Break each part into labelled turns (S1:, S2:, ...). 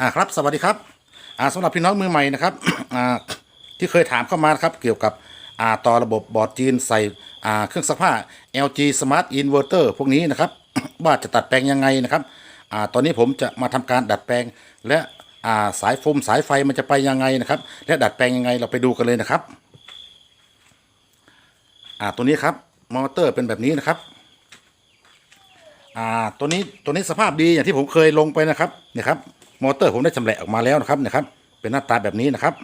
S1: อ่าครับสวัสดีครับอ่าสำหรับพี่น้องมือใหม่นะครับอ่าที่เคยถามเข้ามาครับเกี่ยวกับอ่าต่อระบบบอร์ดจีนใส่อ่าเครื่องซักผ้า LG Smart Inverter พวกนี้นะครับ ว่าจะตัดแปลงยังไงนะครับอ่าตอนนี้ผมจะมาทำการดัดแปลง และอ่าสายโฟมสายไฟมันจะไปยังไงนะครับ และดัดแปลงยังไงเราไปดูกันเลยนะครับอ่าตัวนี้ครับมอเตอร์เป็นแบบนี้นะครับอ่าตัวนี้ตัวนี้สภาพดีอย่างที่ผมเคยลงไปนะครับเนี่ยครับ มอเตอร์ผมได้ชำแหละออกมาแล้วนะครับเนี่ยครับ เป็นหน้าตาแบบนี้นะครับ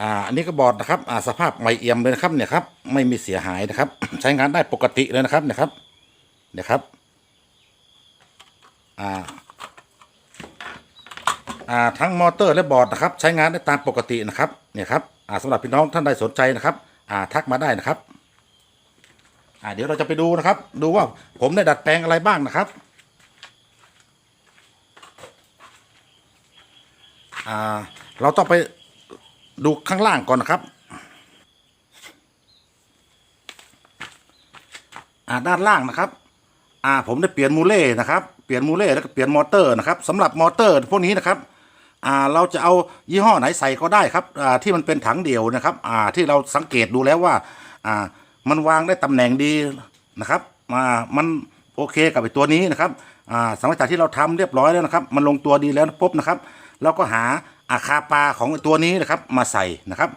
S1: อ่าอันนี้ก็บอร์ดนะครับอ่าสภาพใหม่เอี่ยมเลยนะครับเนี่ยครับไม่มีเสียหายนะครับ ใช้งานได้ปกติเลยนะครับเนี่ยครับเนี่ยครับอ่าอ่าทั้งมอเตอร์และบอร์ดนะครับ ใช้งานได้ตามปกตินะครับเนี่ยครับอ่าสำหรับพี่น้องท่านใดสนใจนะครับอ่าทักมาได้นะครับ อ่าเดี๋ยวเราจะไปดูนะครับ ดูว่าผมได้ดัดแปลงอะไรบ้างนะครับอ่าเราต้องไปดูข้างล่างก่อนนะครับอ่าด้านล่างนะครับอ่าผมได้เปลี่ยนมูเล่นะครับ เปลี่ยนมูเล่แล้วก็เปลี่ยนมอเตอร์นะครับสำหรับมอเตอร์พวกนี้นะครับอ่าเราจะเอายี่ห้อไหนใส่ก็ได้ครับอ่าที่มันเป็นถังเดี่ยวนะครับอ่าที่เราสังเกตดูแล้วว่าอ่า มันวางได้ตำแหน่งดีนะครับอ่ามันโอเคกับไอ้ตัวนี้นะครับอ่าสำหรับจากที่เราทำเรียบร้อยแล้วนะครับ มันลงตัวดีแล้วปุ๊บนะครับเราก็หาอาคาปลาของตัวนี้นะครับมาใส่นะครับ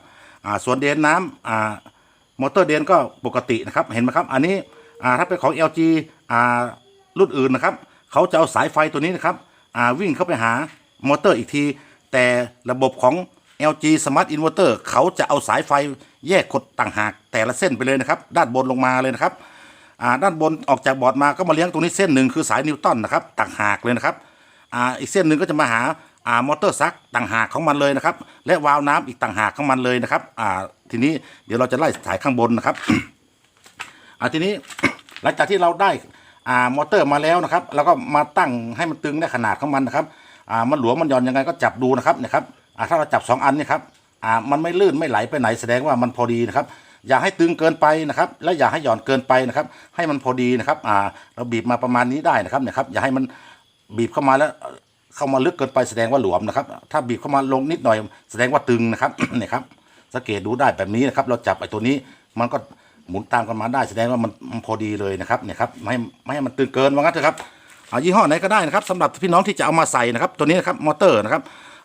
S1: อ่าส่วนเดนน้ำอ่ามอเตอร์เดนก็ปกตินะครับเห็นไหมครับ อันนี้อ่าถ้าเป็นของ LG อ่ารุ่นอื่นนะครับเขาจะเอาสายไฟตัวนี้นะครับอ่าวิ่งเข้าไปหามอเตอร์อีกที แต่ระบบของ LG Smart Inverter เขาจะเอาสายไฟแยกกดต่างหากแต่ละเส้นไปเลยนะครับ ด้านบนลงมาเลยนะครับด้านบนออกจากบอร์ดมาก็มาเลี้ยงตรงนี้เส้นหนึ่งคือสายนิวตันนะครับต่างหากเลยนะครับออีกเส้นหนึ่งก็จะมาหามอเตอร์ซักต่างหากของมันเลยนะครับ และวาล์วน้ำอีกต่างหากของมันเลยนะครับทีนี้เดี๋ยวเราจะไล่สายข้างบนนะครับทีนี้หลังจากที่เราได้มอเตอร์มาแล้วนะครับเราก็มาตั้งให้มันตึงได้ขนาดของมันนะครับมันหลวมมันหย่อนยังไงก็จับดูนะครับนะครับ อ่าถ้าเราจับสองอันนี่ครับอ่ามันไม่ลื่นไม่ไหลไปไหนแสดงว่ามันพอดีนะครับ อย่าให้ตึงเกินไปนะครับ และอย่าให้หย่อนเกินไปนะครับ ให้มันพอดีนะครับอ่าเราบีบมาประมาณนี้ได้นะครับเนี่ยครับอย่าให้มันบีบเข้ามาแล้วเข้ามาลึกเกินไปแสดงว่าหลวมนะครับ ถ้าบีบเข้ามาลงนิดหน่อย แสดงว่าตึงนะครับเนี่ยครับสังเกตดูได้แบบนี้นะครับ เราจับไอ้ตัวนี้มันก็หมุนตามกันมาได้แสดงว่ามันพอดีเลยนะครับเนี่ยครับไม่ไม่ให้มันตึงเกินว่างั้นเถอะครับเอายี่ห้อไหนก็ได้นะครับสำหรับพี่น้องที่จะเอามาใส่นะครับ ตัวนี้นะครับมอเตอร์นะครับ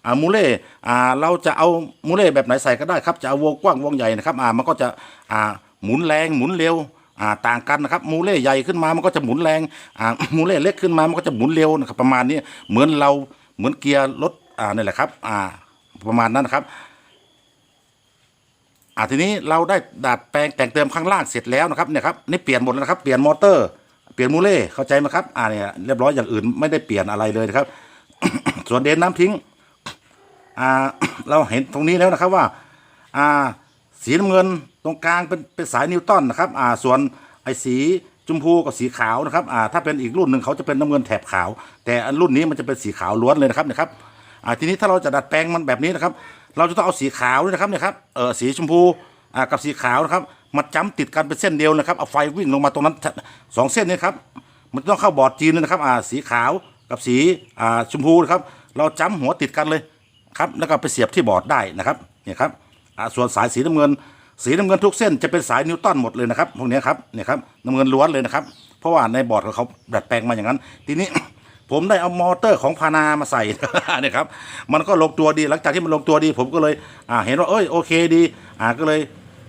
S1: อ่ามูเล่อ่าเราจะเอามูเล่แบบไหนใส่ก็ได้ครับจะเอาวงกว้างวงใหญ่นะครับอ่ามันก็จะอ่าหมุนแรงหมุนเร็วอ่าต่างกันนะครับมูเล่ใหญ่ขึ้นมามันก็จะหมุนแรงอ่ามูเล่เล็กขึ้นมามันก็จะหมุนเร็วนะครับประมาณนี้เหมือนเราเหมือนเกียร์รถอ่านี่แหละครับอ่าประมาณนั้นนะครับอ่าทีนี้เราได้ดัดแปลงแต่งเติมข้างล่างเสร็จแล้วนะครับเนี่ยครับนี่เปลี่ยนหมดแล้วนะครับเปลี่ยนมอเตอร์เปลี่ยนมูเล่เข้าใจไหมครับอ่าเนี่ยเรียบร้อยอย่างอื่นไม่ได้เปลี่ยนอะไรเลยนะครับ ส่วนเดนน้ำทิ้ง อ่าเราเห็นตรงนี้แล้วนะครับว่าอ่าสีน้ำเงินตรงกลางเป็นเป็นสายนิวตันนะครับอ่าส่วนไอ้สีชมพูกับสีขาวนะครับอ่าถ้าเป็นอีกรุ่นหนึ่งเขาจะเป็นน้ำเงินแถบขาว แต่อันรุ่นนี้มันจะเป็นสีขาวล้วนเลยนะครับเนี่ยครับอ่าทีนี้ถ้าเราจะดัดแปลงมันแบบนี้นะครับ เราจะต้องเอาสีขาวด้วยนะครับเนี่ยครับเออสีชมพูอ่ากับสีขาวนะครับมาจ้ำติดกันเป็นเส้นเดียวนะครับเอาไฟวิ่งลงมาตรงนั้นสองเส้นนี้ครับมันต้องเข้าบอร์ดจีนเลยนะครับอ่าสีขาวกับสีอ่าชมพูนะครับ เราจ้ำหัวติดกันเลย ครับแล้วก็ไปเสียบที่บอร์ดได้นะครับเนี่ยครับอ่าส่วนสายสีน้ำเงิน สีน้ำเงินทุกเส้นจะเป็นสายนิวตันหมดเลยนะครับพวกนี้ครับเนี่ยครับน้ำเงินล้วนเลยนะครับ เพราะว่าในบอร์ดของเขาดัดแปลงมาอย่างนั้น ทีนี้ผมได้เอามอเตอร์ของพานามาใส่เนี่ยครับมันก็ลงตัวดีหลังจากที่มันลงตัวดี ผมก็เลยอ่าเห็นว่าเอ้ยโอเคดีอ่าก็เลย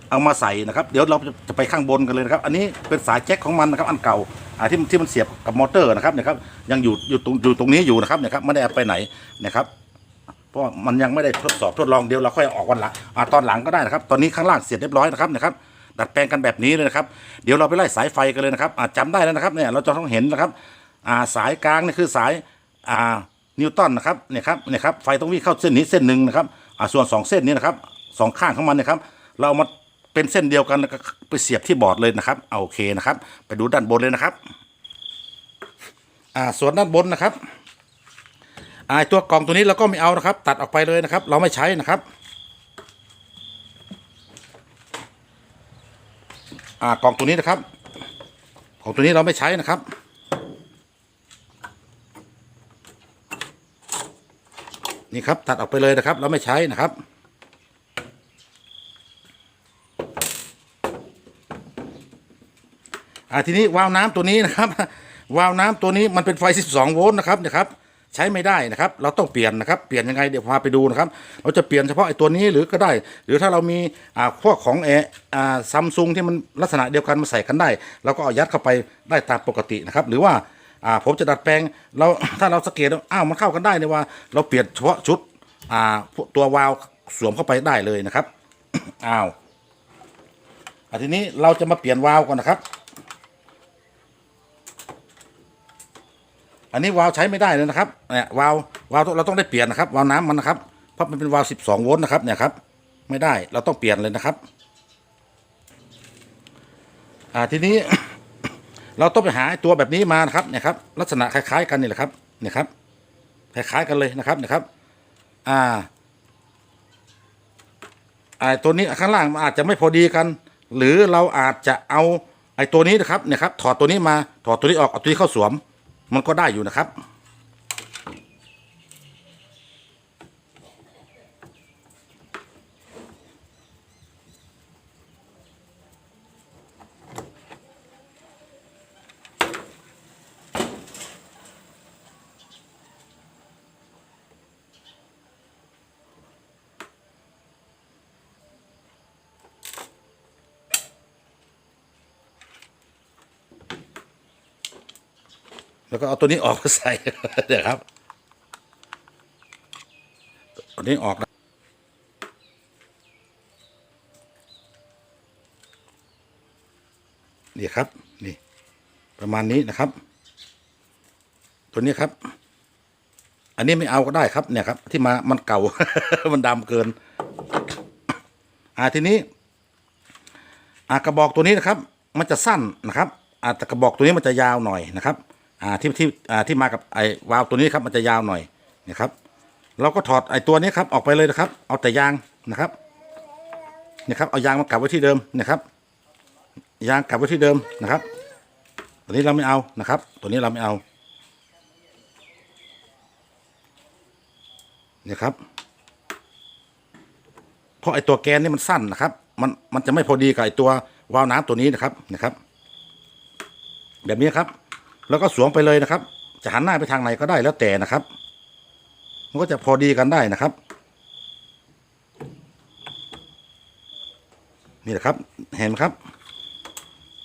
S1: เอามาใส่นะครับ เดี๋ยวเราจะไปข้างบนกันเลยนะครับ อันนี้เป็นสายแจ็คของมันนะครับอันเก่าอ่าที่ที่มันเสียบกับมอเตอร์นะครับเนี่ยครับยังอยู่อยู่ตรงอยู่ตรงนี้อยู่นะครับเนี่ยครับไม่ได้ไปไหนนะครับ ราะว่ามันยังไม่ได้ทดสอบทดลองเดี๋ยวเราค่อยออกวันหละอ่าตอนหลังก็ได้นะครับ ตอนนี้ข้างล่างเสร็จเรียบร้อยนะครับนะครับดัดแปลงกันแบบนี้เลยนะครับ เดี๋ยวเราไปไล่สายไฟกันเลยนะครับอ่าจำได้แล้วนะครับเนี่ยเราจะต้องเห็นนะครับอ่าสายกลางนี่คือสายอ่านิวตันนะครับเนี่ยครับเนี่ยครับไฟต้องวิ่งเข้าเส้นนี้เส้นหนึ่งนะครับอ่าส่วนสองเส้นนี้นะครับสองข้างของมันนะครับ เราเอามาเป็นเส้นเดียวกันแล้วก็ไปเสียบที่บอร์ดเลยนะครับเอาโอเคนะครับ ไปดูด้านบนเลยนะครับอ่าส่วนด้านบนนะครับ ไอ่ตัวกล่องตัวนี้เราก็ไม่เอานะครับ ตัดออกไปเลยนะครับ เราไม่ใช้นะครับอ่ากล่องตัวนี้นะครับของตัวนี้เราไม่ใช้นะครับนี่ครับตัดออกไปเลยนะครับ เราไม่ใช้นะครับ อ่าทีนี้วาล์วน้ำตัวนี้นะครับ วาล์วน้ำตัวนี้มันเป็นไฟ 12 โวลต์นะครับนะครับ ใช้ไม่ได้นะครับ เราต้องเปลี่ยนนะครับ เปลี่ยนยังไงเดี๋ยวพาไปดูนะครับ เราจะเปลี่ยนเฉพาะไอ้ตัวนี้หรือก็ได้ หรือถ้าเรามีอ่าพวกของเออ่าซัมซุงที่มันลักษณะเดียวกันมาใส่กันได้ เราก็เอายัดเข้าไปได้ตามปกตินะครับ หรือว่าอ่าผมจะดัดแปลงเราถ้าเราสังเกตอ้าวมันเข้ากันได้เนี่ยว่า เราเปลี่ยนเฉพาะชุดอ่าพวกตัววาล์วสวมเข้าไปได้เลยนะครับอ้าวอะทีนี้เราจะมาเปลี่ยนวาล์วก่อนนะครับ อันนี้วาล์วใช้ไม่ได้เลยนะครับเนี่ยวาล์ววาล์วเราต้องได้เปลี่ยนนะครับวาล์วน้ำมันนะครับเพราะมันเป็นวาล์ว12โวลต์นะครับเนี่ยครับไม่ได้เราต้องเปลี่ยนเลยนะครับ อ่าทีนี้ เราต้องไปหาตัวแบบนี้มานะครับเนี่ยครับ ลักษณะคล้าย ๆ กันนี่แหละครับเนี่ยครับคล้ายๆกันเลยนะครับเนี่ยครับ อ่าไอ้ตัวนี้ข้างล่างมันอาจจะไม่พอดีกัน หรือเราอาจจะเอาไอ้ตัวนี้นะครับเนี่ยครับถอดตัวนี้มาถอดตัวนี้ออกเอาตัวนี้เข้าสวม มันก็ได้อยู่นะครับ เอาตัวนี้ออกมาใส่เดี๋ยวครับตัวนี้ออกนะนี่ครับ นี่ ประมาณนี้นะครับ ตัวนี้ครับ อันนี้ไม่เอาก็ได้ครับ เนี่ยครับ ที่มามันเก่า มันดำเกิน อ่าทีนี้อ่ากระบอกตัวนี้นะครับ มันจะสั้นนะครับอ่ากระบอกตัวนี้มันจะยาวหน่อยนะครับ อ่าที่ที่อ่าที่มากับไอ้วาล์วตัวนี้ครับมันจะยาวหน่อยนะครับ เราก็ถอดไอ้ตัวนี้ครับออกไปเลยนะครับ เอาแต่ยางนะครับเนี่ยครับเอายางมากลับไว้ที่เดิมนะครับ ยางกลับไว้ที่เดิมนะครับ ตัวนี้เราไม่เอานะครับ ตัวนี้เราไม่เอาเนี่ยครับเพราะไอ้ตัวแกนนี่มันสั้นนะครับ มันมันจะไม่พอดีกับไอ้ตัววาล์วน้ำตัวนี้นะครับนะครับ แบบนี้ครับ แล้วก็สวมไปเลยนะครับ จะหันหน้าไปทางไหนก็ได้แล้วแต่นะครับ มันก็จะพอดีกันได้นะครับ นี่แหละครับ เห็นไหมครับ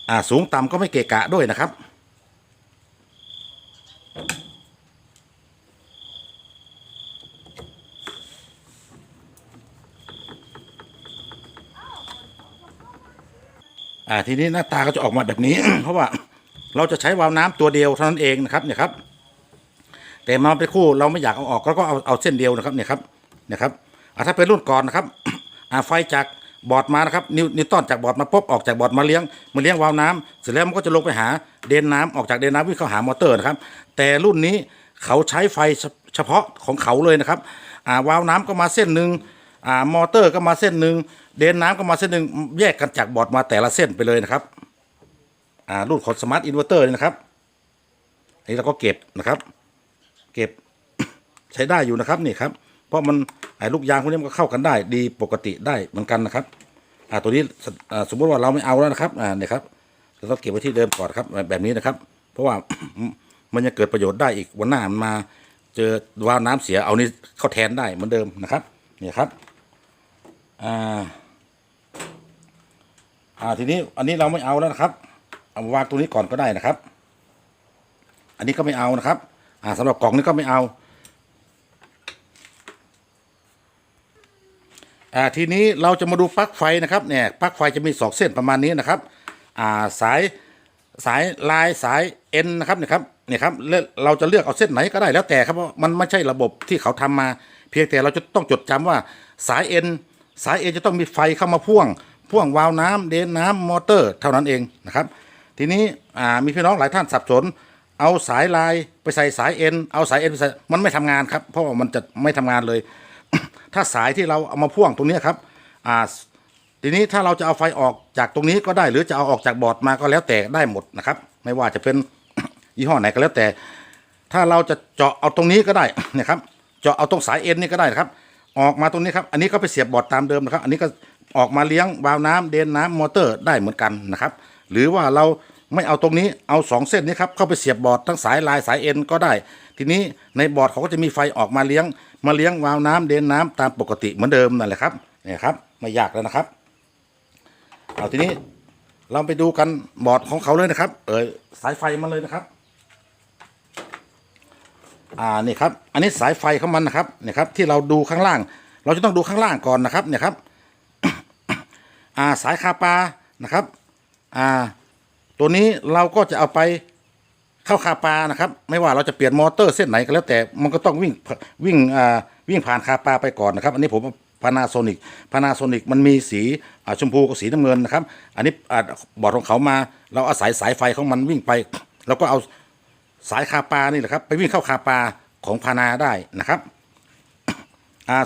S1: อ่าสูงต่ำก็ไม่เกะกะด้วยนะครับอ่าทีนี้หน้าตาก็จะออกมาแบบนี้ เพราะว่า เราจะใช้วาล์วน้ำตัวเดียวเท่านั้นเองนะครับเนี่ยครับ แต่มาเป็นคู่เราไม่อยากเอาออกแล้วก็เอาเอาเส้นเดียวนะครับเนี่ยครับเนี่ยครับถ้าเป็นรุ่นก่อนนะครับอไฟจากบอร์ดมานะครับนิวนิวตันจากบอร์ดมาปุ๊บออกจากบอร์ดมาเลี้ยงมาเลี้ยงวาล์วน้ำเสร็จแล้วมันก็จะลงไปหาเดนน้ำออกจากเดนน้ำวิ่งเข้าหามอเตอร์นะครับ แต่รุ่นนี้เขาใช้ไฟเฉพาะของเขาเลยนะครับวาล์วน้ำก็มาเส้นหนึ่งมอเตอร์ก็มาเส้นหนึ่งเดนน้ำก็มาเส้นหนึ่งแยกกันจากบอร์ดมาแต่ละเส้นไปเลยนะครับ อ่ารุ่นของสมาร์ทอินเวอร์เตอร์นี่นะครับอันนี้เราก็เก็บนะครับ เก็บใช้ได้อยู่นะครับนี่ครับ เพราะมันไอ้ลูกยางพวกนี้มันก็เข้ากันได้ ดีปกติได้เหมือนกันนะครับอ่าตัวนี้สมมติว่าเราไม่เอาแล้วนะครับอ่าเนี่ยครับเราต้องเก็บไว้ที่เดิมก่อนครับแบบนี้นะครับ เพราะว่ามันจะเกิดประโยชน์ได้อีกวันหน้ามันมาเจอวาล์วน้ำเสียเอานี้เข้าแทนได้เหมือนเดิมนะครับนี่ครับอ่าอ่าทีนี้อันนี้เราไม่เอาแล้วนะครับ เอามาวางตรงนี้ก่อนก็ได้นะครับ อันนี้ก็ไม่เอานะครับ อ่าสำหรับกล่องนี้ก็ไม่เอา อ่าทีนี้เราจะมาดูปลั๊กไฟนะครับเนี่ยปลั๊กไฟจะมีสองเส้นประมาณนี้นะครับ อ่าสายสายลายสายเอ็นนะครับเนี่ยครับเนี่ยครับเลเราจะเลือกเอาเส้นไหนก็ได้แล้วแต่ครับเพรามันไม่ใช่ระบบที่เขาทำมา เพียงแต่เราจะต้องจดจำว่าสายเอ็นสายเอ็นจะต้องมีไฟเข้ามาพ่วงพ่วงวาล์วน้ำเดนน้ำมอเตอร์ เท่านั้นเองนะครับ ทีนี้อ่ามีพี่น้องหลายท่านสับสน เอาสายลายไปใส่สายเอ็นเอาสายเอ็นไปใส่มันไม่ทำงานครับเพราะว่ามันจะไม่ทำงานเลย ถ้าสายที่เราเอามาพ่วงตรงนี้ครับอ่าทีนี้ถ้าเราจะเอาไฟออกจากตรงนี้ก็ได้ หรือจะเอาออกจากบอร์ดมาก็แล้วแต่ได้หมดนะครับ ไม่ว่าจะเป็นยี่ห้อไหนก็แล้วแต่ ถ้าเราจะเจาะเอาตรงนี้ก็ได้นะครับ เจาะเอาตรงสายเอ็นนี่ก็ได้นะครับ ออกมาตรงนี้ครับ อันนี้ก็ไปเสียบบอร์ดตามเดิมนะครับ อันนี้ก็ออกมาเลี้ยงวาล์วน้ำเดนน้ำมอเตอร์ได้เหมือนกันนะครับ หรือว่าเราไม่เอาตรงนี้เอาสองเส้นนี้ครับเข้าไปเสียบบอร์ดทั้งสายลายสายเอ็นก็ได้ ทีนี้ในบอร์ดเขาก็จะมีไฟออกมาเลี้ยง มาเลี้ยงวาล์วน้ำเดนน้ำตามปกติเหมือนเดิมนั่นแหละครับเนี่ยครับไม่ยากแล้วนะครับ เอาทีนี้เราไปดูกันบอร์ดของเขาเลยนะครับ เออสายไฟมาเลยนะครับ อ่านี่ครับ อันนี้สายไฟของมันนะครับเนี่ยครับ ที่เราดูข้างล่าง เราจะต้องดูข้างล่างก่อนนะครับ เนี่ยครับ อ่าสายคาปานะครับ อ่า ตัวนี้เราก็จะเอาไปเข้าคาปานะครับ ไม่ว่าเราจะเปลี่ยนมอเตอร์เส้นไหนก็แล้วแต่มันก็ต้องวิ่งวิ่งอ่าวิ่งผ่านคาปาไปก่อนนะครับ อันนี้ผมพานาโซนิกพานาโซนิกมันมีสีชมพูกับสีน้ำเงินนะครับ อันนี้บอร์ดของเขามา เราอาศัยสายไฟของมันวิ่งไปเราก็เอาสายคาปานี่แหละครับ ไปวิ่งเข้าคาปาของพานาได้นะครับ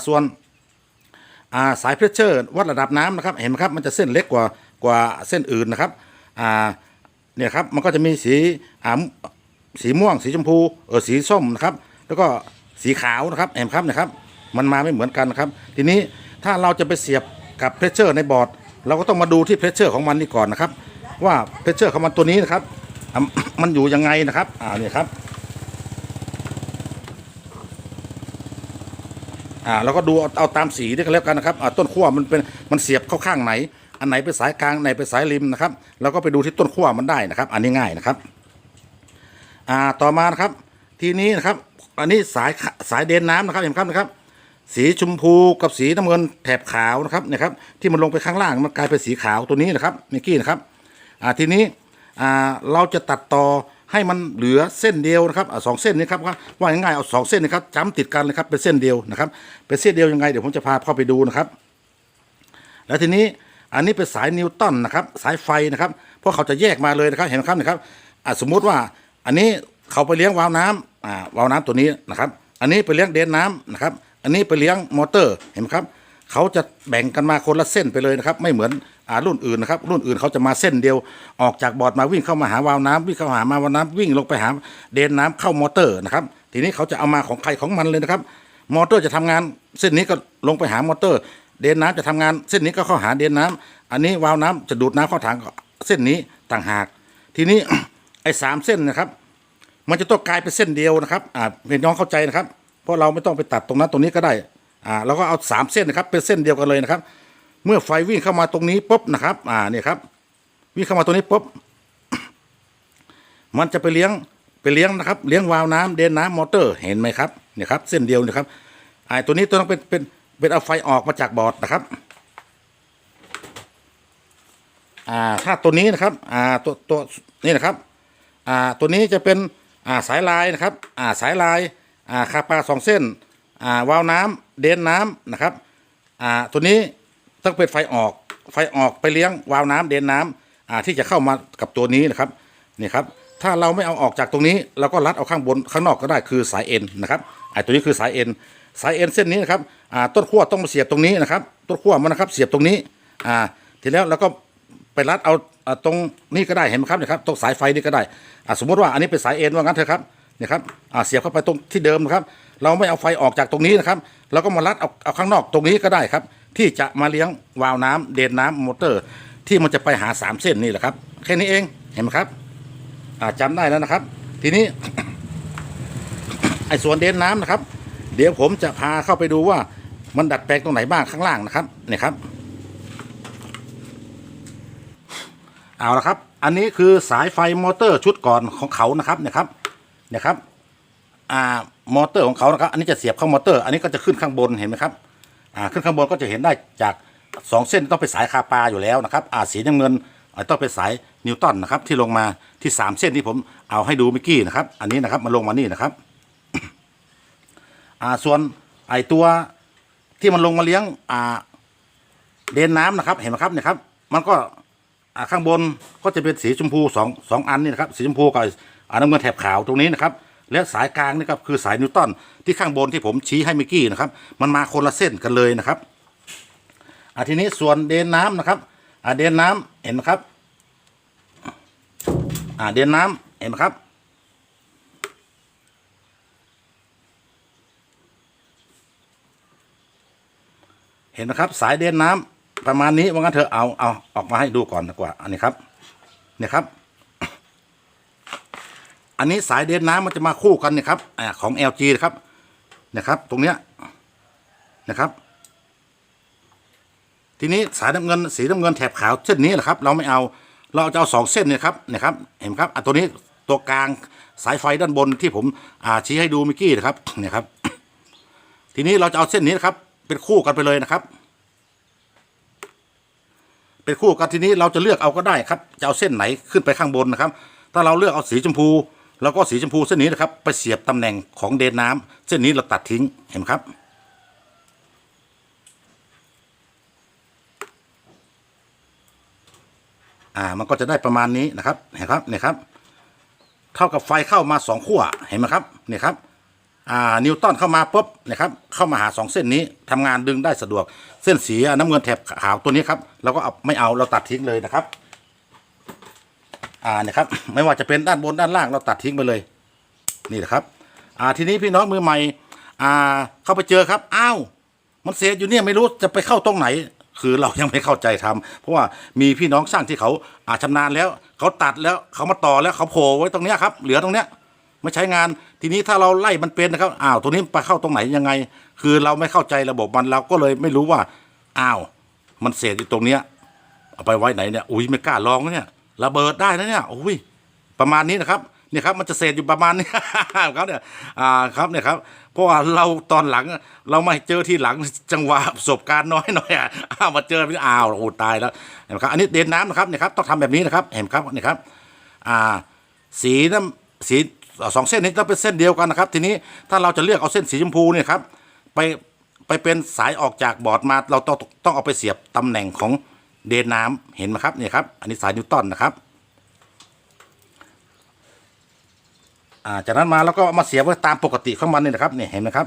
S1: ส่วนสายเพรสเชอร์วัดระดับน้ำนะครับ เห็นไหมครับ มันจะเส้นเล็กกว่า กว่าเส้นอื่นนะครับอ่าเนี่ยครับมันก็จะมีสีอ่าสีม่วง สีชมพูเออสีส้มนะครับ แล้วก็สีขาวนะครับเห็นไหมครับนะครับ มันมาไม่เหมือนกันนะครับ ทีนี้ถ้าเราจะไปเสียบกับเพรสเชอร์ในบอร์ดเราก็ต้องมาดูที่เพรสเชอร์ของมันนี่ก่อนนะครับ ว่าเพรสเชอร์ของมันตัวนี้นะครับมันอยู่ยังไงนะครับอ่าเนี่ยครับอ่าเราก็ดูเอาตามสีนี่ก็แล้วกันนะครับอ่าต้นขั้วมันเป็นมันเสียบเข้าข้างไหน อันไหนเป็นสายกลางไหนเป็นสายริมนะครับเราก็ไปดูที่ต้นขั้วมันได้นะครับ อันนี้ง่ายนะครับอ่าต่อมานะครับ ทีนี้นะครับ อันนี้สายสายเดนน้ำนะครับเห็นไหมครับนะครับ สีชมพูกับสีน้ำเงินแถบขาวนะครับเนี่ยครับ ที่มันลงไปข้างล่างมันกลายเป็นสีขาวตัวนี้นะครับเมื่อกี้นะครับอ่าทีนี้อ่าเราจะตัดต่อให้มันเหลือเส้นเดียวนะครับสองเส้นนี้ครับว่าง่ายๆเอาสองเส้นนะครับจ้ำติดกันเลยครับเป็นเส้นเดียวนะครับเป็นเส้นเดียวยังไงเดี๋ยวผมจะพาเข้าไปดูนะครับ แล้วทีนี้ อันนี้เป็นสายนิวตันนะครับสายไฟนะครับเพราะเขาจะแยกมาเลยนะครับเห็นไหมครับนะครับอ่าสมมุติว่าอันนี้เขาไปเลี้ยงวาล์วน้ำอ่าวาล์วน้ำตัวนี้นะครับ อันนี้ไปเลี้ยงเดนน้ำนะครับ อันนี้ไปเลี้ยงมอเตอร์เห็นไหมครับเขาจะแบ่งกันมาคนละเส้นไปเลยนะครับ ไม่เหมือนอ่ารุ่นอื่นนะครับ รุ่นอื่นเขาจะมาเส้นเดียวออกจากบอร์ดมาวิ่งเข้ามาหาวาล์วน้ำวิ่งเข้าหามาวาล์วน้ำวิ่งลงไปหาเดนน้ำเข้ามอเตอร์นะครับ ทีนี้เขาจะเอามาของใครของมันเลยนะครับ มอเตอร์จะทำงานเส้นนี้ก็ลงไปหามอเตอร์ เดนน้ำจะทำงานเส้นนี้ก็เข้าหาเดนน้ำอันนี้วาล์วน้ำจะดูดน้ำเข้าถังเส้นนี้ต่างหาก ทีนี้ไอ้สามเส้นนะครับ มันจะต้องกลายเป็นเส้นเดียวนะครับอ่าพี่น้องเข้าใจนะครับ เพราะเราไม่ต้องไปตัดตรงนั้นตรงนี้ก็ได้อ่าเราก็เอาสามเส้นนะครับ เป็นเส้นเดียวกันเลยนะครับ เมื่อไฟวิ่งเข้ามาตรงนี้ปุ๊บนะครับอ่าเนี่ยครับ วิ่งเข้ามาตรงนี้ปุ๊บมันจะไปเลี้ยงไปเลี้ยงนะครับ เลี้ยงวาล์วน้ำเดนน้ำมอเตอร์เห็นไหมครับเนี่ยครับ เส้นเดียวนะครับไอ้ตัวนี้ตัวต้องเป็นเป็น เป็นเอาไฟออกมาจากบอร์ดนะครับ อ่า ถ้าตัวนี้นะครับ อ่า ตัวตัวนี่นะครับ อ่า ตัวนี้จะเป็น อ่า สายลายนะครับ อ่า สายลาย อ่า คาปาสองเส้น อ่า วาล์วน้ำเดนน้ำนะครับ อ่า ตัวนี้ต้องเป็นไฟออก ไฟออกไปเลี้ยงวาล์วน้ำเดนน้ำอ่า ที่จะเข้ามากับตัวนี้นะครับ นี่ครับ ถ้าเราไม่เอาออกจากตรงนี้เราก็รัดเอาข้างบนข้างนอกก็ได้คือสายเอ็นนะครับ ไอ้ตัวนี้คือสายเอ็น สายเอ็นเส้นนี้นะครับ อ่าต้นขั้วต้องมาเสียบตรงนี้นะครับ ต้นขั้วมันนะครับเสียบตรงนี้อ่าทีแล้วเราก็ไปรัดเอาอ่าตรงนี้ก็ได้เห็นไหมครับเนี่ยครับตรงสายไฟนี่ก็ได้อ่าสมมติว่าอันนี้เป็นสายเอ็นว่างั้นเถอะครับเนี่ยครับอ่าเสียบเข้าไปตรงที่เดิมนะครับ เราไม่เอาไฟออกจากตรงนี้นะครับเราก็มารัดเอาเอาข้างนอกตรงนี้ก็ได้ครับ ที่จะมาเลี้ยงวาล์วน้ำเดนน้ำมอเตอร์ ที่มันจะไปหาสามเส้นนี่แหละครับแค่นี้เองเห็นไหมครับอ่าจำได้แล้วนะครับ ทีนี้ไอ้ส่วนเดนน้ำนะครับ เดี๋ยวผมจะพาเข้าไปดูว่า มันดัดแปลงตรงไหนบ้างข้างล่างนะครับเนี่ยครับ เอาละครับ อันนี้คือสายไฟมอเตอร์ชุดก่อนของเขานะครับเนี่ยครับเนี่ยครับอ่ามอเตอร์ของเขานะครับ อันนี้จะเสียบเข้ามอเตอร์ อันนี้ก็จะขึ้นข้างบนเห็นไหมครับอ่าขึ้นข้างบนก็จะเห็นได้จากสองเส้นต้องเป็นสายคาปาอยู่แล้วนะครับอ่าสีน้ำเงินต้องเป็นสายนิวตันนะครับ ที่ลงมาที่สามเส้นที่ผมเอาให้ดูเมื่อกี้นะครับ อันนี้นะครับมาลงมานี่นะครับอ่าส่วนไอตัว ที่มันลงมาเลี้ยง อ่าเดนน้ำนะครับ เห็นไหมครับเนี่ยครับ มันก็อ่าข้างบนก็จะเป็นสีชมพูสองสองอันนี่นะครับ สีชมพูกับอ่าน้ำเงินแถบขาวตรงนี้นะครับ และสายกลางนี่ครับคือสายนิวตันที่ข้างบนที่ผมชี้ให้เมื่อกี้นะครับ มันมาคนละเส้นกันเลยนะครับอ่าทีนี้ส่วนเดนน้ำนะครับอ่าเดนน้ำเห็นไหมครับ อ่าเดนน้ำเห็นไหมครับ เห็นนะครับ สายเดินน้ำประมาณนี้ว่างั้นเถอะเอาเอาออกมาให้ดูก่อนดีกว่า อันนี้ครับ เนี่ยครับ อันนี้สายเดินน้ำมันจะมาคู่กันเนี่ยครับอของ LG นะครับนะครับ ตรงเนี้ยนะครับ ทีนี้สายน้ำเงินสีน้ำเงินแถบขาวเส้นนี้แหละครับ เราไม่เอาเราจะเอาสองเส้นเนี่ยครับเนี่ยครับ เห็นครับอะตัวนี้ตัวกลางสายไฟด้านบนที่ผมอ่าชี้ให้ดูเมื่อกี้นะครับเนี่ยครับ ทีนี้เราจะเอาเส้นนี้นะครับ เป็นคู่กันไปเลยนะครับ เป็นคู่กันทีนี้เราจะเลือกเอาก็ได้ครับจะเอาเส้นไหนขึ้นไปข้างบนนะครับ ถ้าเราเลือกเอาสีชมพูเราก็สีชมพูเส้นนี้นะครับ ไปเสียบตำแหน่งของเดนน้ำเส้นนี้เราตัดทิ้งเห็นไหมครับ อ่ามันก็จะได้ประมาณนี้นะครับเห็นครับเนี่ยครับ เท่ากับไฟเข้ามาสองขั้วเห็นไหมครับเนี่ยครับ อ่านิวตันเข้ามาปุ๊บนะครับเข้ามาหาสองเส้นนี้ทำงานดึงได้สะดวก เส้นสีน้ำเงินแถบขาวตัวนี้ครับเราก็เอาไม่เอาเราตัดทิ้งเลยนะครับอ่านี่ครับไม่ว่าจะเป็นด้านบนด้านล่างเราตัดทิ้งไปเลยนี่แหละครับอ่าทีนี้พี่น้องมือใหม่อ่าเข้าไปเจอครับอ้าวมันเสียอยู่เนี่ยไม่รู้จะไปเข้าตรงไหน คือเรายังไม่เข้าใจทำเพราะว่ามีพี่น้องช่างที่เขาอาชำนาญแล้ว เขาตัดแล้วเขามาต่อแล้วเขาโผล่ไว้ตรงเนี้ยครับ เหลือตรงเนี้ย ไม่ใช้งาน ทีนี้ถ้าเราไล่มันเป็นนะครับอ้าวตัวนี้ไปเข้าตรงไหนยังไง คือเราไม่เข้าใจระบบมันเราก็เลยไม่รู้ว่าอ้าวมันเศษอยู่ตรงเนี้ยเอาไปไว้ไหนเนี่ยอุ้ยไม่กล้าลองเนี่ยระเบิดได้นะเนี่ยอุ้ยประมาณนี้นะครับเนี่ยครับมันจะเศษอยู่ประมาณนี้ครับเนี่ยอ่าครับเนี่ยครับเพราะว่าเราตอนหลังเราไม่เจอที่หลังจังหวะประสบการณ์น้อยหน่อยอะมาเจอพี่อ้าวโอ้ตายแล้วเห็นไหมครับอันนี้เด่นน้ำนะครับเนี่ยครับต้องทำแบบนี้นะครับเห็นไหมครับเนี่ยครับอ่าสีน้ำสี สองเส้นนี้ต้องเป็นเส้นเดียวกันนะครับ ทีนี้ถ้าเราจะเลือกเอาเส้นสีชมพูเนี่ยครับไปไปเป็นสายออกจากบอร์ดมาเราต้องต้องเอาไปเสียบตำแหน่งของเดนน้ำเห็นไหมครับเนี่ยครับอันนี้สายนิวตันนะครับอ่าจากนั้นมาแล้วก็มาเสียบไว้ตามปกติของมันนี่นะครับเนี่ยเห็นไหมครับ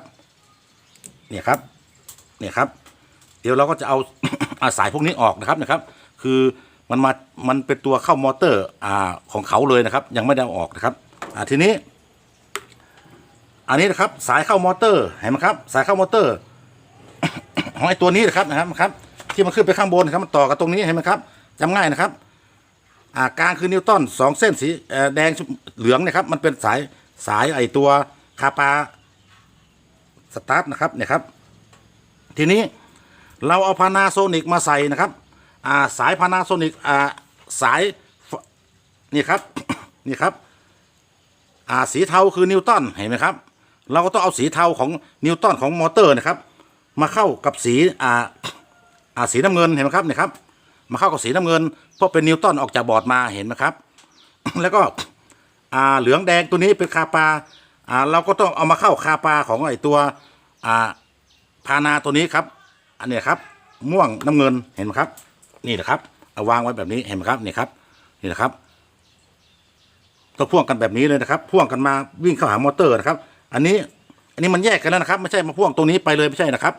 S1: เนี่ยครับเนี่ยครับ เดี๋ยวเราก็จะเอาอาสายพวกนี้ออกนะครับนะครับ คือมันมามันเป็นตัวเข้ามอเตอร์อ่าของเขาเลยนะครับ ยังไม่ได้ออกนะครับ อ่าทีนี้ อันนี้นะครับสายเข้ามอเตอร์เห็นไหมครับ สายเข้ามอเตอร์ของไอ้ตัวนี้นะครับนะครับครับ ที่มันขึ้นไปข้างบนนะครับมันต่อกับตรงนี้เห็นไหมครับจำง่ายนะครับอ่ากลางคือนิวตันสองเส้นสีเอแดงเหลืองนะครับ มันเป็นสายสายไอตัวคาปาสตาร์ทนะครับเนี่ยครับ ทีนี้เราเอาพานาโซนิกมาใส่นะครับอ่าสายพานาโซนิกอ่าสายนี่ครับนี่ครับ อ่าสีเทาคือนิวตันเห็นไหมครับ เราก็ต้องเอาสีเทาของนิวตันของมอเตอร์นะครับ มาเข้ากับสีอ่าอ่าสีน้ำเงินเห็นไหมครับเนี่ยครับมาเข้ากับสีน้ำเงินเพราะเป็นนิวตันออกจากบอร์ดมาเห็นไหมครับ แล้วก็อ่าเหลืองแดงตัวนี้เป็นคาปาอ่าเราก็ต้องเอามาเข้าคาปาของไอตัวอ่าพานาตัวนี้ครับ อันนี้ครับ ม่วงน้ำเงินเห็นไหมครับ นี่แหละครับเอาวางไว้แบบนี้เห็นไหมครับนี่ครับนี่แหละครับ ต้องพ่วงกันแบบนี้เลยนะครับ พ่วงกันมาวิ่งเข้าหามอเตอร์นะครับ อันนี้อันนี้มันแยกกันแล้วนะครับ ไม่ใช่มาพ่วงตรงนี้ไปเลยไม่ใช่นะครับ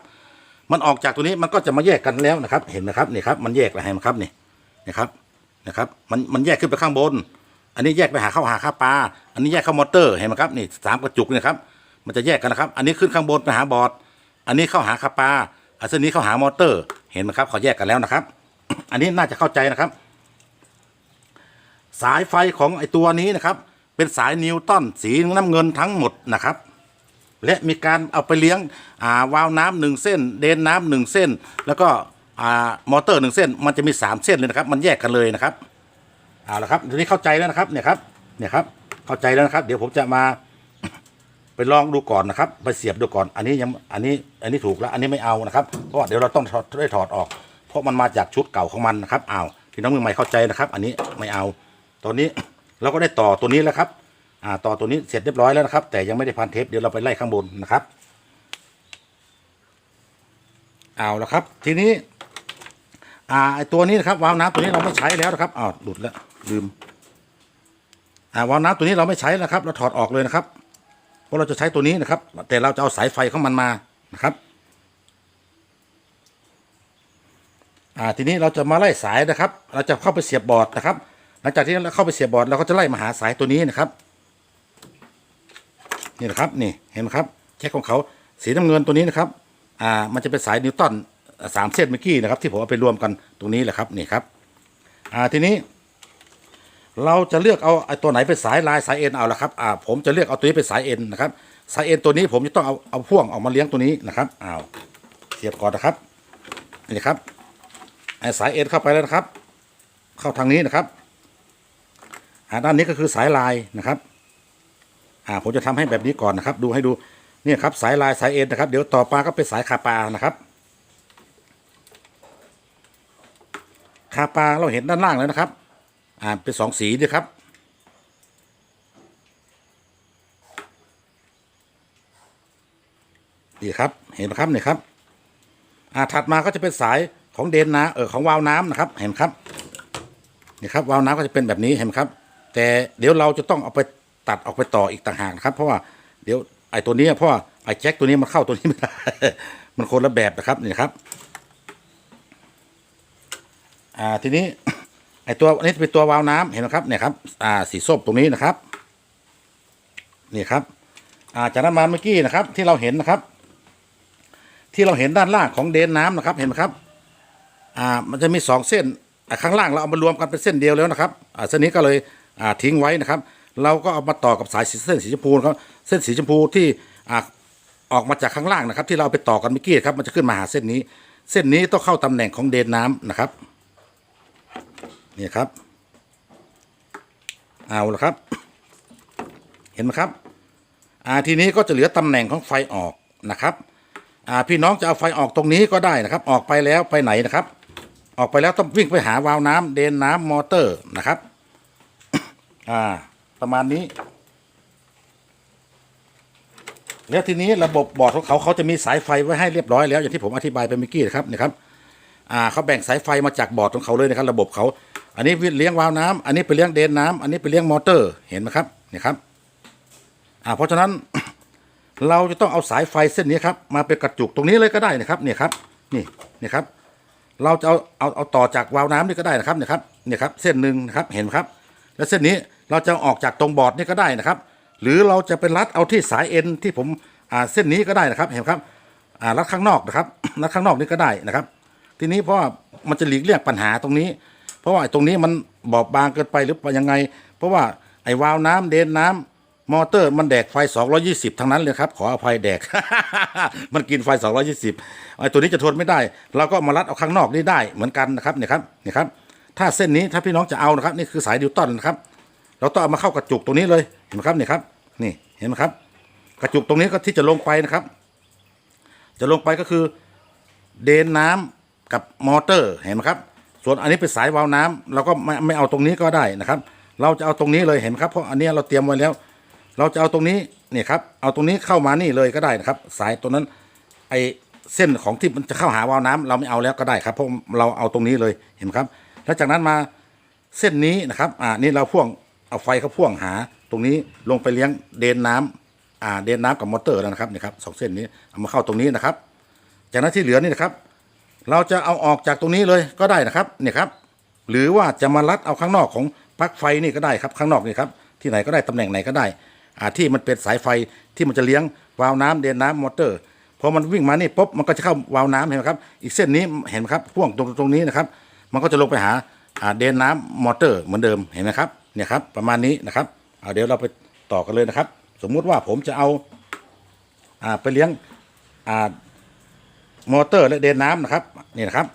S1: มันออกจากตัวนี้มันก็จะมาแยกกันแล้วนะครับ เห็นไหมครับนี่ครับ มันแยกแล้วเห็นไหมครับนี่นะครับนะครับ มันมันแยกขึ้นไปข้างบน อันนี้แยกไปหาเข้าหาค่าปลาอันนี้แยกเข้ามอเตอร์เห็นไหมครับนี่สามกระจุกเนี่ยครับมันจะแยกกันนะครับ อันนี้ขึ้นข้างบนไปหาบอร์ดอันนี้เข้าหาคาปาอันเส้นนี้เข้าหามอเตอร์ เห็นไหมครับเขาแยกกันแล้วนะครับ อันนี้น่าจะเข้าใจนะครับ สายไฟของไอตัวนี้นะครับ เป็นสายนิวตันสีน้ำเงินทั้งหมดนะครับ และมีการเอาไปเลี้ยงาวาล์วน้ำหนึ่งเส้น เดนน้ำหนึ่งเส้น แล้วก็มอเตอร์หนึ่งเส้น มันจะมีสามเส้นเลยนะครับ มันแยกกันเลยนะครับเอาละครับทีนี้เข้าใจแล้วนะครับเนี่ยครับเนี่ยครับเข้าใจแล้วนะครับ เดี๋ยวผมจะมาไปลองดูก่อนนะครับ ไปเสียบดูก่อน อันนี้ยังอันนี้อันนี้ถูกแล้วอันนี้ไม่เอานะครับเพราะเดี๋ยวเราต้องถอดได้ถอดออก เพราะมันมาจากชุดเก่าของมันนะครับเอาวพี่น้องมือใหม่เข้าใจนะครับ อันนี้ไม่เอา ตอนนี้เราก็ได้ต่อตัวนี้แล้วครับ อ่า ต่อตัวนี้เสร็จเรียบร้อยแล้วนะครับ แต่ยังไม่ได้พันเทปเดี๋ยวเราไปไล่ข้างบนนะครับ เอาละครับ ทีนี้ อ่าไอตัวนี้นะครับวาล์วน้ำตัวนี้เราไม่ใช้แล้วนะครับอ้าวหลุดแล้วลืม อ่าวาล์วน้ำตัวนี้เราไม่ใช้แล้วครับ เราถอดออกเลยนะครับเพราะเราจะใช้ตัวนี้นะครับ แต่เราจะเอาสายไฟของมันมานะครับอ่าทีนี้เราจะมาไล่สายนะครับ เราจะเข้าไปเสียบบอร์ดนะครับ หลังจากที่เราเข้าไปเสียบบอร์ดเราก็จะไล่มาหาสายตัวนี้นะครับ นี่นะครับนี่เห็นไหมครับแจ็คของเขาสีน้ำเงินตัวนี้นะครับ อ่า มันจะเป็นสายนิวตันสามเส้นเมื่อกี้นะครับ ที่ผมเอาไปรวมกันตรงนี้แหละครับนี่ครับ อ่าทีนี้ เราจะเลือกเอาไอ้ตัวไหนเป็นสายลายสายเอ็นเอาละครับ อ่า ผมจะเลือกเอาตัวนี้เป็นสายเอ็นนะครับ สายเอ็นตัวนี้ผมจะต้องเอาเอาพ่วงออกมาเลี้ยงตัวนี้นะครับอ้าวเสียบก่อนนะครับนี่ครับไอ้สายเอ็นเข้าไปแล้วนะครับ เข้าทางนี้นะครับ ด้านนี้ก็คือสายลายนะครับผมจะทำให้แบบนี้ก่อนนะครับ ดูให้ดูเนี่ยครับสายลายสายเอ็นนะครับ เดี๋ยวต่อมาก็เป็นสายคาปานะครับคาปาเราเห็นด้านล่างแล้วนะครับ อ่าเป็นสองสีด้วยครับนี่ครับเห็นไหมครับนี่ครับ อ่าถัดมาก็จะเป็นสายของเดนนะเออของวาล์วน้ำนะครับ เห็นไหมครับนี่ครับวาล์วน้ำก็จะเป็นแบบนี้เห็นไหมครับ แต่เดี๋ยวเราจะต้องเอาไปตัดออกไปต่ออีกต่างหากนะครับ เพราะว่าเดี๋ยวไอ้ตัวนี้เพราะว่าไอ้แจ็คตัวนี้มันเข้าตัวนี้ไม่ได้มันคนละแบบนะครับนี่ครับอ่าทีนี้ไอ้ตัวอันนี้เป็นตัววาล์วน้ำเห็นไหมครับเนี่ยครับอ่าสีส้มตรงนี้นะครับนี่ครับอ่าจากนั้นมาเมื่อกี้นะครับ ที่เราเห็นนะครับ ที่เราเห็นด้านล่างของเดนน้ำนะครับ เห็นไหมครับอ่ามันจะมีสองเส้นอ่าข้างล่างเราเอามารวมกันเป็นเส้นเดียวแล้วนะครับอ่าเส้นนี้ก็เลย อ่าทิ้งไว้นะครับ เราก็เอามาต่อกับสายสีเส้นสีชมพูครับเส้นสีชมพูที่อ่าออกมาจากข้างล่างนะครับ ที่เราเอาไปต่อกันเมื่อกี้ครับมันจะขึ้นมาหาเส้นนี้ เส้นนี้ต้องเข้าตำแหน่งของเดนน้ำนะครับนี่ครับ เอาละครับ เห็นไหมครับอ่าทีนี้ก็จะเหลือตำแหน่งของไฟออกนะครับอ่าพี่น้องจะเอาไฟออกตรงนี้ก็ได้นะครับ ออกไปแล้วไปไหนนะครับ ออกไปแล้วต้องวิ่งไปหาวาล์วน้ำเดนน้ำมอเตอร์นะครับ อ่า ประมาณนี้ แล้วทีนี้ระบบบอร์ดของเขาเขาจะมีสายไฟไว้ให้เรียบร้อยแล้วอย่างที่ผมอธิบายไปเมื่อกี้นะครับนี่ครับอ่าเขาแบ่งสายไฟมาจากบอร์ดของเขาเลยนะครับ ระบบเขาอันนี้เลี้ยงวาล์วน้ำอันนี้ไปเลี้ยงเดนน้ำอันนี้ไปเลี้ยงมอเตอร์เห็นไหมครับนี่ครับอ่าเพราะฉะนั้นเราจะต้องเอาสายไฟเส้นนี้ครับมาเป็นกระจุกตรงนี้เลยก็ได้นะครับเนี่ยครับนี่นี่ครับ เราจะเอาเอาเอาต่อจากวาล์วน้ำนี่ก็ได้นะครับเนี่ยครับเนี่ยครับเส้นหนึ่งนะครับเห็นไหมครับ แล้วเส้นนี้เราจะออกจากตรงบอร์ดนี่ก็ได้นะครับ หรือเราจะเป็นรัดเอาที่สายเอ็นที่ผมเส้นนี้ก็ได้นะครับเห็นไหมครับรัดข้างนอกนะครับรัดข้างนอกนี่ก็ได้นะครับ ทีนี้เพราะว่ามันจะหลีกเลี่ยงปัญหาตรงนี้ เพราะว่าไอ้ตรงนี้มันบอบบางเกินไปหรือยังไง เพราะว่าไอ้วาล์วน้ำเดนน้ำมอเตอร์มันแดกไฟ 220 ทั้งนั้นเลยครับ ขออภัยแดก มันกินไฟ 220ไอ้ตัวนี้จะทนไม่ได้ เราก็มารัดเอาข้างนอกนี่ได้เหมือนกันนะครับเนี่ยครับเนี่ยครับ ถ้าเส้นนี้ถ้าพี่น้องจะเอานะครับ นี่คือสายดิวตันนะครับ เราต้องเอามาเข้ากระจุกตรงนี้เลยเห็นไหมครับนี่ครับ นี่เห็นไหมครับ กระจุกตรงนี้ก็ที่จะลงไปนะครับ จะลงไปก็คือเดนน้ำกับมอเตอร์เห็นไหมครับ ส่วนอันนี้เป็นสายวาล์วน้ำเราก็ไม่ไม่เอาตรงนี้ก็ได้นะครับ เราจะเอาตรงนี้เลยเห็นไหมครับเพราะอันนี้เราเตรียมไว้แล้ว เราจะเอาตรงนี้นี่ครับเอาตรงนี้เข้ามานี่เลยก็ได้นะครับ สายตัวนั้นไอเส้นของที่มันจะเข้าหาวาล์วน้ำเราไม่เอาแล้วก็ได้ครับเพราะเราเอาตรงนี้เลยเห็นไหมครับ แล้วจากนั้นมาเส้นนี้นะครับ อ่า นี่เราพ่วง เอาไฟเขาพ่วงหา ตรงนี้ลงไปเลี้ยงเดนน้ำอ่า เดนน้ำกับมอเตอร์แล้วนะครับนี่ครับสองเส้นนี้เอามาเข้าตรงนี้นะครับ จากนั้นที่เหลือนี่นะครับ เราจะเอาออกจากตรงนี้เลยก็ได้นะครับเนี่ยครับ หรือว่าจะมารัดเอาข้างนอกของปลั๊กไฟนี่ก็ได้ครับ ข้างนอกนี่ครับ ที่ไหนก็ได้ตำแหน่งไหนก็ได้ อ่า ที่มันเป็นสายไฟที่มันจะเลี้ยงวาล์วน้ำเดนน้ำมอเตอร์พอมันวิ่งมานี่ปุ๊บมันก็จะเข้าวาล์วน้ำเห็นไหมครับ อีกเส้นนี้เห็นไหมครับพ่วงตรงตรงนี้นะครับ มันก็จะลงไปหาเดนน้ำมอเตอร์เหมือนเดิมเห็นไหมครับเนี่ยครับประมาณนี้นะครับเอาเดี๋ยวเราไปต่อกันเลยนะครับ สมมุติว่าผมจะเอาอาไปเลี้ยงอมอเตอร์และเดนน้ำนะครับนี่นะครับ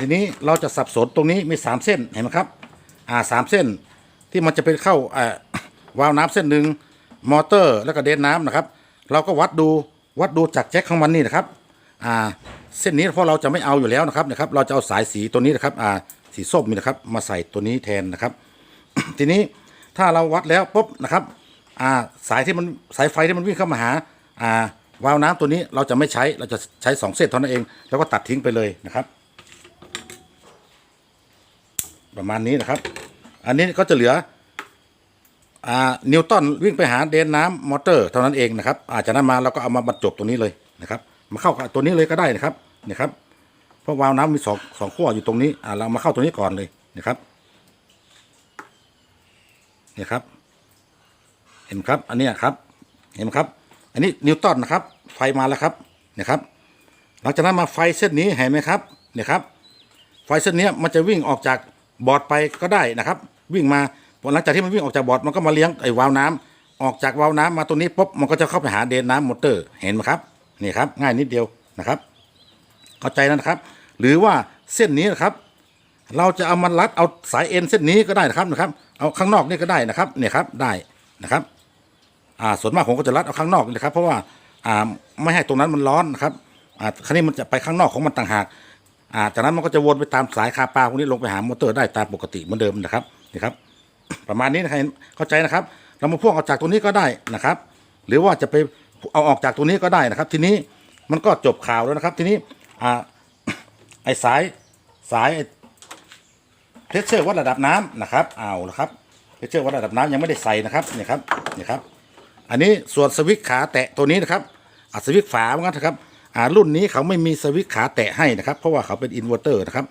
S1: ทีนี้เราจะสับสนตรงนี้มีสามเส้นเห็นไหมครับอาสามเส้นที่มันจะเป็นเข้าวาล์วน้ำเส้นหนึ่งมอเตอร์แล้วก็เดนน้ำนะครับ เราก็วัดดูวัดดูจากแจ็คของมันนี่นะครับ อ่า เส้นนี้เพราะเราจะไม่เอาอยู่แล้วนะครับนะครับเราจะเอาสายสีตัวนี้นะครับอ่าสีส้มนี่นะครับ มาใส่ตัวนี้แทนนะครับ ทีนี้ถ้าเราวัดแล้วปุ๊บนะครับอ่าสายที่มันสายไฟที่มันวิ่งเข้ามาหาอ่าวาล์วน้ำตัวนี้เราจะไม่ใช้เราจะใช้สองเส้นเท่านั้นเอง แล้วก็ตัดทิ้งไปเลยนะครับ ประมาณนี้นะครับ อันนี้ก็จะเหลืออ่านิวตันวิ่งไปหาเดนน้ำมอเตอร์เท่านั้นเองนะครับอาจากนั้นมาเราก็เอามาบรรจบตรงนี้เลยนะครับมาเข้ากับตัวนี้เลยก็ได้นะครับ นี่ครับเพราะวาล์วน้ำมีสองสองขั้วอยู่ตรงนี้อ่าเรามาเข้าตรงนี้ก่อนเลยนะครับเนี่ยครับ เห็นครับ อันนี้ครับ เห็นไหมครับ อันนี้นิวตันนะครับ ไฟมาแล้วครับเนี่ยครับ หลังจากนั้นมาไฟเส้นนี้เห็นไหมครับเนี่ยครับ ไฟเส้นนี้มันจะวิ่งออกจากบอร์ดไปก็ได้นะครับ วิ่งมาหลังจากที่มันวิ่งออกจากบอร์ดมันก็มาเลี้ยงไอ้วาล์วน้ำออกจากวาล์วน้ำมาตัวนี้ปุ๊บมันก็จะเข้าไปหาเดนน้ำมอเตอร์ เห็นไหมครับนี่ครับ ง่ายนิดเดียวนะครับ เข้าใจนะครับ หรือว่าเส้นนี้นะครับ เราจะเอามันรัดเอาสายเอ็นเส้นนี้ก็ได้นะครับนะครับ เอาข้างนอกนี่ก็ได้นะครับเนี่ยครับได้นะครับอ่าส่วนมากผมก็จะรัดเอาข้างนอกนี่นะครับ เพราะว่าอ่าไม่ให้ตรงนั้นมันร้อนนะครับอ่าคราวนี้มันจะไปข้างนอกของมันต่างหากอ่าจากนั้นมันก็จะวนไปตามสายคาปลาพวกนี้ลงไปหามอเตอร์ได้ตามปกติเหมือนเดิมนะครับนี่ครับ ประมาณนี้นะครับเข้าใจนะครับ เรามาพ่วงออกจากตรงนี้ก็ได้นะครับ หรือว่าจะไปเอาออกจากตรงนี้ก็ได้นะครับ ทีนี้มันก็จบข่าวแล้วนะครับ ทีนี้ อ่าไอ้สายสายเพชเชอร์วัดระดับน้ำนะครับเอาละครับเพชเชอร์วัดระดับน้ำยังไม่ได้ใส่นะครับนี่ครับนี่ครับ อันนี้ส่วนสวิตขาแตะตัวนี้นะครับอะสวิตฝาเหมือนกันนะครับอ่ารุ่นนี้เขาไม่มีสวิตขาแตะให้นะครับ เพราะว่าเขาเป็นอินเวอร์เตอร์นะครับ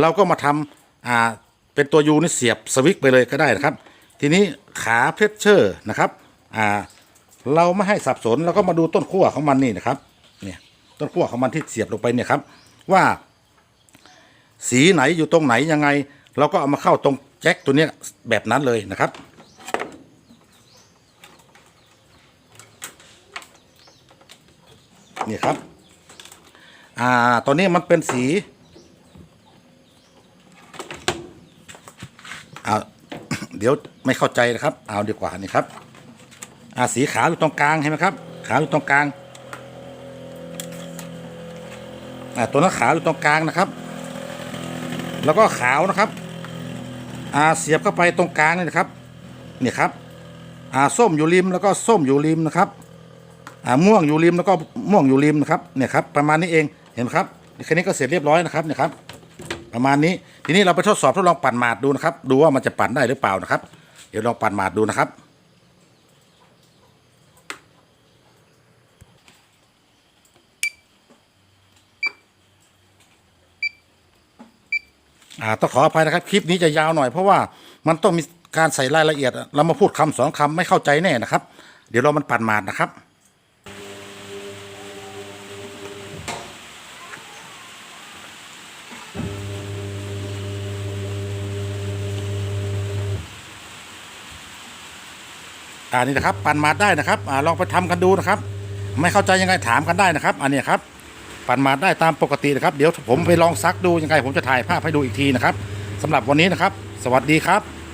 S1: เราก็มาทำอ่าเป็นตัวยูนี่เสียบสวิตไปเลยก็ได้นะครับ ทีนี้ขาเพชเชอร์นะครับอ่าเราไม่ให้สับสนเราก็มาดูต้นขั้วของมันนี่นะครับ ต้นขั้วของมันที่เสียบลงไปเนี่ยครับ ว่า สีไหนอยู่ตรงไหนยังไง เราก็เอามาเข้าตรงแจ็คตัวเนี้ยแบบนั้นเลยนะครับนี่ครับ อ่า ตอนนี้มันเป็นสีเอาเดี๋ยวไม่เข้าใจนะครับ เอาดีกว่านี่ครับ อ่า สีขาวอยู่ตรงกลางเห็นไหมครับ ขาวอยู่ตรงกลาง อ่าตัวนั้นขาวอยู่ตรงกลางนะครับ แล้วก็ขาวนะครับอ่าเสียบเข้าไปตรงกลางนี่นะครับนี่ครับอ่าส้มอยู่ริมแล้วก็ส้มอยู่ริมนะครับอ่าม่วงอยู่ริมแล้วก็ม่วงอยู่ริมนะครับเนี่ยครับประมาณนี้เองเห็นครับแค่นี้ก็เสร็จเรียบร้อยนะครับเนี่ยครับประมาณนี้ทีนี้เราไปทดสอบทดลองปั่นหมาดดูนะครับ ดูว่ามันจะปั่นได้หรือเปล่านะครับ เดี๋ยวลองปั่นหมาดดูนะครับ อ่าต้องขออภัยนะครับ คลิปนี้จะยาวหน่อยเพราะว่ามันต้องมีการใส่รายละเอียด เรามาพูดคำสองคำไม่เข้าใจแน่นะครับ เดี๋ยวเรามันปั่นหมาดนะครับอ่านี่นะครับปั่นหมาดได้นะครับอ่าลองไปทำกันดูนะครับ ไม่เข้าใจยังไงถามกันได้นะครับ อันนี้ครับ ปั่นมาได้ตามปกตินะครับ เดี๋ยวผมไปลองซักดูยังไงผมจะถ่ายภาพให้ดูอีกทีนะครับสำหรับวันนี้นะครับ สวัสดีครับ